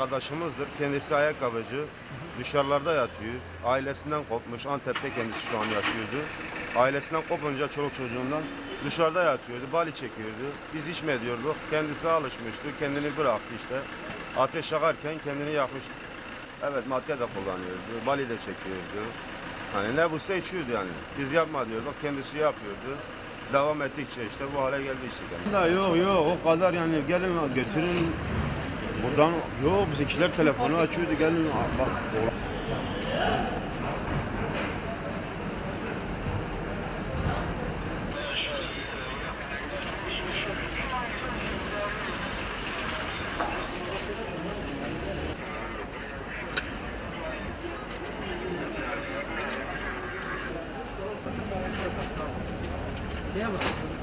arkadaşımızdır. Kendisi ayakkabıcı. Dışarılarda yatıyor. Ailesinden kopmuş. Antep'te kendisi şu an yaşıyordu. Ailesinden kopunca çoluk çocuğundan dışarıda yatıyordu. Bali çekiyordu. Biz içme diyorduk. Kendisi alışmıştı. Kendini bıraktı işte. Ateş yakarken kendini yakmıştı. Evet madde de kullanıyordu. Bali de çekiyordu. Hani ne bulsa içiyordu yani. Biz yapma diyorduk. Kendisi yapıyordu. Devam ettikçe işte bu hale geldi işte. kendisi. Yok yok o kadar yani gelin götürün Buradan yok bizimkiler telefonu açıyordu gelin aa, bak. Yeah, but...